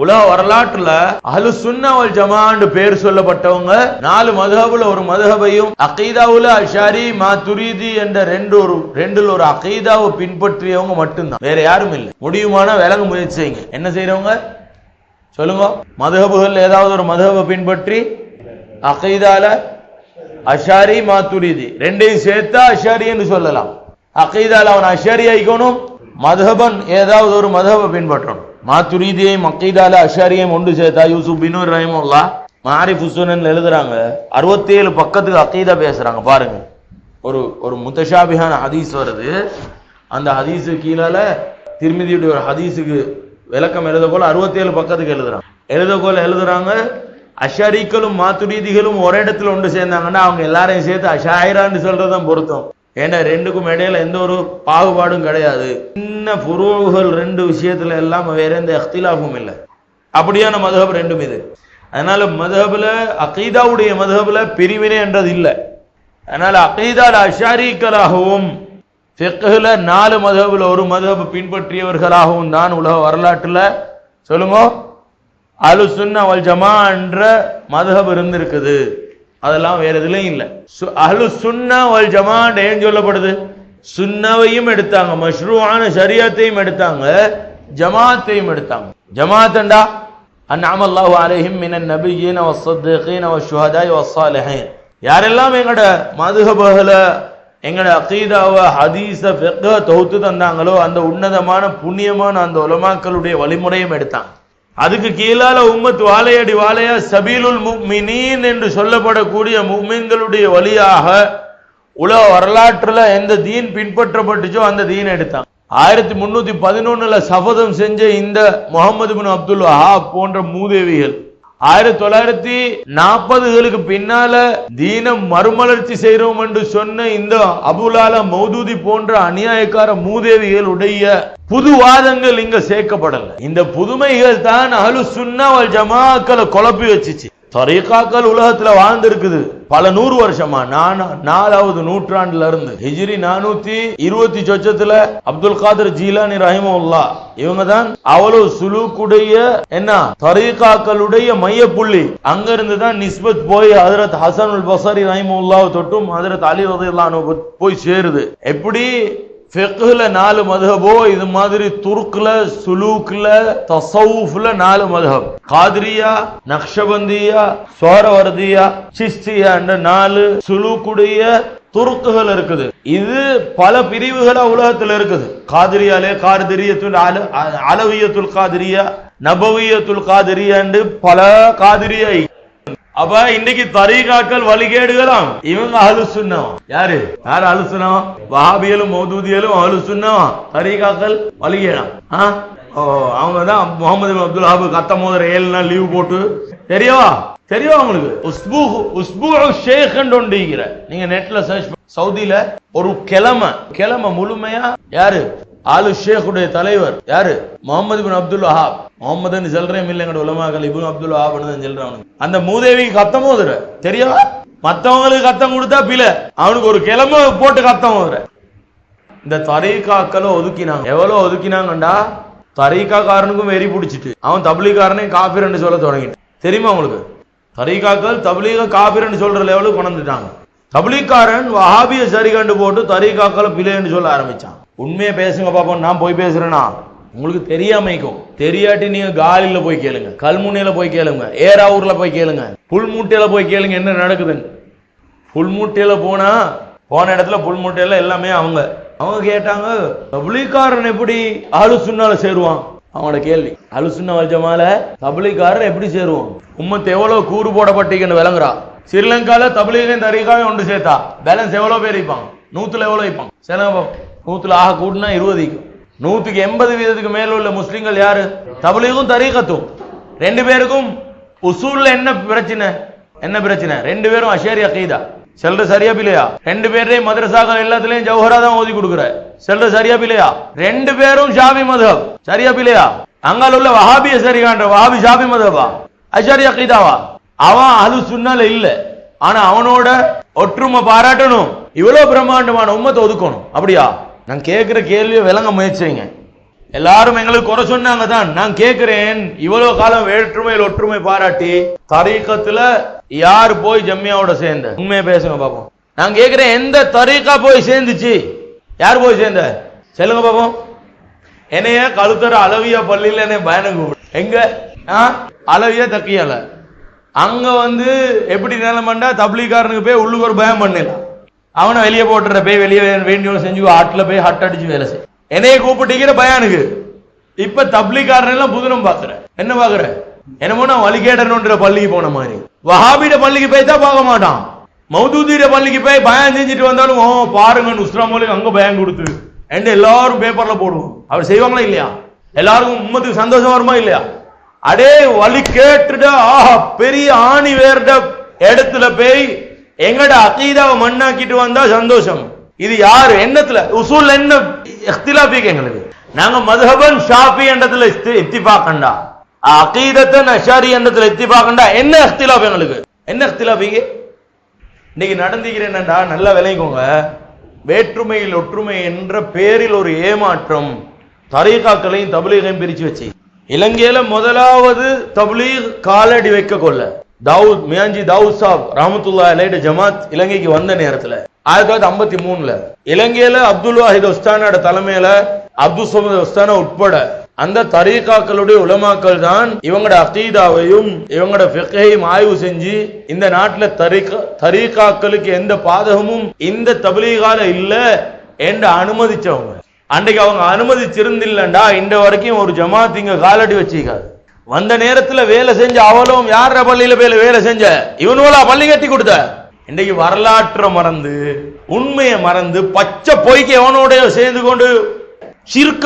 உலக வரலாற்றுல அஹ்லு சுன்னவல் ஜமான்னு பேர் சொல்லப்பட்டவங்க நாலு மதுஹபுல ஒரு மதுஹபையும் அகைதாவுல அஷாரி மாதுரிதி என்ற ரெண்டு ஒரு ரெண்டுல ஒரு அகைதாவை பின்பற்றியவங்க மட்டும்தான். வேற யாரும் இல்லை. முடியுமான விலங்கு முயற்சி செய்யுங்க. என்ன செய்யறவங்க சொல்லுங்க. மதுஹபுகள் ஏதாவது ஒரு மதுஹபை பின்பற்றி அகைதால அஷாரி மாத்துரிதி ரெண்டையும் சேர்த்தா அஷாரின்னு சொல்லலாம். அகைதால அவன் அஷாரி ஆயிக்கணும். மதுஹபன் ஏதாவது ஒரு மதுஹபை பின்பற்றணும். மாத்துரீதியையும் மக்கீதால அஷாரியையும் ஒன்று சேர்த்தா யூசுப் பினு ரஹிமுல்லா மாரிஃப் ஹுசுனன் எழுதுறாங்க. அறுபத்தேழு பக்கத்துக்கு அக்கீதா பேசுறாங்க. பாருங்க. ஒரு ஒரு முத்தஷாபிகான ஹதீஸ் வருது. அந்த ஹதீஸு கீழால திருமதியுடைய ஒரு ஹதீஸுக்கு விளக்கம் எழுத போல அறுபத்தேழு பக்கத்துக்கு எழுதுறாங்க. எழுத போல எழுதுறாங்க அஷாரிக்களும் மாத்துரீதிகளும் ஒரே இடத்துல ஒன்று சேர்ந்தாங்கன்னா அவங்க எல்லாரையும் சேர்த்து அஷாயிரான்னு சொல்றதுதான் பொருத்தம். ஏன்னா ரெண்டுக்கும் இடையில எந்த ஒரு பாகுபாடும் கிடையாது. சின்ன புருவுகள் ரெண்டு விஷயத்துல எல்லாம் வேற எந்த அख्तिலாஃபும் இல்லை. அப்படியான மதுஹப் ரெண்டும் இது. அதனால மதுஹப்ல அகீதாவுடைய மதுஹப்ல பிரிவினை என்றது இல்லை. அதனால அகீதால அஷாரிக்களாகவும் ஃபிக்ஹ்ல நாலு மதுஹப்ல ஒரு மதுஹப் பின்பற்றியவர்களாகவும் தான் உலக வரலாற்றுல சொல்லுங்க அலு சுன்னா வல் ஜமா என்ற மதுஹப் இருந்திருக்குது. அதெல்லாம் வேற எதுலயும் இல்ல. சு- அஹ்லு சுன்னா வல் ஜமாண்ட் ஏன் சொல்லப்படுது? சுண்ணவையும் எடுத்தாங்க மஷ்ரூவான ஷரியத்தையும் எடுத்தாங்க ஜமாத்தையும் எடுத்தாங்க. ஜமாத்தண்டா அந்நாம அல்லாஹு அலைஹிம் மினன் நபிய்யீன வஸ்ஸதீகீன வஷ்ஷுஹதாய் வஸ்ஸாலிஹீன் யாரெல்லாம் எங்கட மதுகபகல எங்கட அகீதாவை ஹதீஸ ஃபிக்ஹ தொகுத்து தந்தாங்களோ அந்த உன்னதமான புண்ணியமான அந்த உலமாக்களுடைய வழிமுறையும் எடுத்தாங்க. அதுக்கு கீழால உம்மத் வாழையடி வாழையா சபீலுல் முஃமினீன் என்று சொல்லப்படக்கூடிய முக்மீன்களுடைய வழியாக உலக வரலாற்றுல எந்த தீன் பின்பற்றப்பட்டுச்சோ அந்த தீன் எடுத்தாங்க. ஆயிரத்தி முன்னூத்தி பதினொன்னுல சபதம் செஞ்ச இந்த முகமது பின் அப்துல் வஹாப் போன்ற மூதேவிகள் ஆயிரத்தி தொள்ளாயிரத்தி நாற்பதுகளுக்கு பின்னால தீனம் மறுமலர்ச்சி செய்றோம் என்று சொன்ன இந்த அபுலால மௌதூதி போன்ற அநியாயக்கார மூதேவிகளுடைய புது வாதங்கள் இங்க சேர்க்கப்படல. இந்த புதுமைகள் தான் அலு சுன்னா ஜமாக்களை குழப்பி வச்சுச்சு. தரீகாக்கள் உலகத்துல வாழ்ந்திருக்குது. பல நூறு வருஷமா. நான் நாலாவது நூற்றாண்டுல இருந்து ஹிஜ்ரி நானூத்தி இருபத்தி சொச்சத்துல அப்துல் காதர் ஜீலானி ரஹிமுல்லா இவங்க தான் அவ்வளவு சுலூக்குடைய என்ன தரீகாக்களுடைய மையப்புள்ளி. அங்க இருந்து தான் நிஸ்பத் போய் ஹதரத் ஹசனுல் பசாரி ரஹிமுல்லாவை தொட்டும் ஹசரத் அலி ரதில்லானு போய் சேருது. எப்படி? ஃபிக்ஹ்ல நாலு மதுஹபோ இது மாதிரி துருக்குல சுலூக்ல தசவுஃப்ல நாலு மதுஹப். காதிரியா நக்ஷபந்தியா சோரவர்தியா சிஸ்தியா என்ற நாலு சுலூக்குடைய துருக்குகள் இருக்குது. இது பல பிரிவுகளா உலகத்துல இருக்குது. காதிரியாலே காதிரியத்துல் அல அலவியத்துல் காதிரியா நபவியத்துல் காதிரியா என்று பல காதிரியா அப்ப இன்னைக்கு தரீகாக்கள் வழிகேடுகளாம். இவங்க அஹ்லு சுன்னவா யாரு? யார் அஹ்லு வஹாபியலும் மௌதூதியலும் அஹ்லு சுன்னவா தரீகாக்கள் வழிகேடாம். ஓ அவங்க தான் முகமது அப்துல் ஹாபு கத்த மோதிர ஏழு நாள் லீவு போட்டு. தெரியவா தெரியும் உங்களுக்கு? உஸ்பு உஸ்பு ஷேக் நீங்க நெட்ல சர்ச் சவுதியில ஒரு கிழமை கிழமை முழுமையா யாரு? ஆலு ஷேக்குடைய தலைவர். யாரு? முகமது பின் அப்துல் வஹாப். முகமதுன்னு சொல்றேன் இல்லைங்கட உலமாக்கள். இப்னு அப்துல் வஹாப்னு தான் சொல்றேன் அவனுக்கு அந்த மூதேவிக்கு கத்தம் ஓதுற தெரியுமா மத்தவங்களுக்கு கத்தம் கொடுத்தா பில அவனுக்கு ஒரு கிழமை போட்டு கத்தம் ஓதுற இந்த தரீகாக்களை ஒதுக்கினாங்க. எவ்வளவு ஒதுக்கினாங்கண்டா? தரீகாக்காரனுக்கும் வெறி பிடிச்சிட்டு. அவன் தபிலிகாரனையும் காபிரன்னு சொல்ல தொடங்கிட்டு தெரியுமா உங்களுக்கு? தரீகாக்கள் தபிலீக காபிரன்னு சொல்ற லெவலுக்கு கொண்டுட்டாங்க தபிலிக்காரன் வஹாபிய சரி கண்டு போட்டு தரீகாக்களை பிழைன்னு சொல்ல ஆரம்பிச்சான். உண்மையை பேசுங்க பாப்போம் நான் போய் பேசுறேனா? உங்களுக்கு தெரியாமைக்கும் தெரியாட்டி நீங்க காலில போய் கேளுங்க. கல்முனையில போய் கேளுங்க. ஏராவூர்ல போய் கேளுங்க. புல்மூட்டையில போய் கேளுங்க என்ன நடக்குதுன்னு. புல்மூட்டையில போனா போன இடத்துல புல்மூட்டையில எல்லாமே அவங்க. அவங்க கேட்டாங்க தபுலிக்காரன் எப்படி ஆளு சுண்ணால சேருவான்? அவனோட கேள்வி. அலு சுண்ண வல்ஜமால தபிலிகாரன் எப்படி சேருவான்? உம்மத்து எவ்வளவு கூறு போடப்பட்டீங்கன்னு விளங்குறா. ஸ்ரீலங்கால தபிலீகையும் தரிகாவையும் ஒன்று சேர்த்தா. பேலன்ஸ் எவ்வளவு பேர் வைப்பாங்க நூத்துல எவ்வளவு வைப்பாங்க சில நூத்துல ஆக கூட்டினா இருபதுக்கும் நூத்துக்கு எண்பது வீதத்துக்கு மேல உள்ள முஸ்லிம்கள் யாரு? தபிலீகும் தரீகத்தும். ரெண்டு பேருக்கும் உசூல்ல என்ன பிரச்சனை? என்ன பிரச்சனை? ரெண்டு பேரும் அஷேரி அகீதா. செல்ற சரியா பிள்ளையா? ரெண்டு பேரையும் மதரசாக்கள் எல்லாத்துலயும் ஜவஹரா தான் ஓதி கொடுக்குற. செல்ற சரியா பிள்ளையா? ரெண்டு பேரும் ஷாபி மதப் சரியா பிள்ளையா? அங்கால உள்ள வஹாபிய சரி காண்ற. வஹாபி ஷாபி மதஹபா அஷாரி அகீதாவா? அவன் அது சுன்னால இல்ல. ஆனா அவனோட ஒற்றுமை பாராட்டணும். இவ்வளவு பிரம்மாண்டமான உம்மத்தை ஒதுக்கணும். அப்படியா? நான் கேட்குற கேள்வியை விளங்க முயற்சிங்க. எல்லாரும் எங்களுக்கு குறை சொன்னாங்க தான் நான் கேட்கிறேன். இவ்வளவு காலம் வேற்றுமையில் ஒற்றுமை பாராட்டி தரீக்கத்துல யார் போய் ஜம்மியாவோட சேர்ந்த? உண்மையை பேசுங்க பாப்போம். நான் கேட்கிறேன் எந்த தரீக்கா போய் சேர்ந்துச்சு? யார் போய் சேர்ந்த? சொல்லுங்க பாப்போம். என்னைய கழுத்தர அளவியா பள்ளியில் என்ன பயணம் எங்க? ஆ? அளவியா தக்கியால. அங்க வந்து எப்படி நிலைமண்டா? தப்ளிகாரனுக்கு போய் உள்ளுக்கு ஒரு பயம் பண்ணலாம் அவனை வெளியே போட்டுற போய் வெளியே வேண்டியவங்க செஞ்சு ஆட்டில் போய் ஹட் அடிச்சு வேலை செய். என்னைய கூப்பிட்டீங்கிற பயானுக்கு இப்ப தப்லீகாரன் எல்லாம் புதுனம் பாக்குற. என்ன பாக்குற? என்னமோ நான் வழிகேடனுன்ற பள்ளிக்கு போன மாதிரி. வஹாபிட பள்ளிக்கு போய் தான் பார்க்க மாட்டான். மௌதூதியிட பள்ளிக்கு போய் பயம் செஞ்சுட்டு வந்தாலும் ஓ பாருங்க நுஸ்ரா மௌலிக் அங்க பயம் கொடுத்து என்று எல்லாரும் பேப்பர்ல போடுவோம். அவர் செய்வாங்களா இல்லையா? எல்லாருக்கும் உம்மத்துக்கு சந்தோஷம் வருமா இல்லையா? அடே வழி கேட்டுட ஆஹா பெரிய ஆணி வேர்ட இடத்துல போய் எங்கட அகீதாவை மண்ணாக்கிட்டு வந்தா சந்தோஷம். இது யாரு? எண்ணத்துல உசூல் என்ன இஃப்திலாஃபிக் எங்களுக்கு? நாங்க மதுஹபன் ஷாஃபி என்றதுல இத்திபாக்கண்டா அகீதத்தன் அஷாரி என்றதுல இத்திபாக்கண்டா என்ன இஃப்திலாஃப் எங்களுக்கு? என்ன இஃப்திலாஃபிக்கு இன்னைக்கு நடந்துக்கிற என்னண்டா? நல்லா விளைங்கோங்க வேற்றுமையில் ஒற்றுமை என்ற பேரில் ஒரு ஏமாற்றம் தரீகாக்களையும் தபிலீகையும் பிரிச்சு வச்சு. இலங்கையில முதலாவது தபிலீக் காலடி வைக்க கொள்ள தாவூத் மியாஞ்சி தாவூத் சாப் ராமத்துல்லா அலைட ஜமாத் இலங்கைக்கு வந்த நேரத்துல ஆயிரத்தி தொள்ளாயிரத்தி ஐம்பத்தி மூணுல இலங்கையில அப்துல் வாஹித் உஸ்தானோட தலைமையில அப்துல் சமத் உஸ்தானா உட்பட அந்த தரீகாக்களுடைய உலமாக்கள் தான் இவங்களோட அகீதாவையும் இவங்களோட ஃபிக்கையும் ஆய்வு செஞ்சு இந்த நாட்டுல தரீகா தரீகாக்களுக்கு எந்த பாதகமும் இந்த தபிலீகால இல்ல என்று அனுமதிச்சவங்க. அன்றைக்கு அவங்க அனுமதிச்சிருந்தில்லண்டா இந்த வரைக்கும் ஒரு ஜமாத் இங்க காலடி வச்சிக்காது வந்த நேரத்துல வேலை செஞ்ச அவளும் யார பள்ளியில போய் வேலை செஞ்ச? இவனுவலா பள்ளி கட்டி கொடுத்த. இன்றைக்கு வரலாற்றை மறந்து உண்மையை மறந்து பச்சை பொய்க்கு எவனோட சேர்ந்து கொண்டு சிறுக்க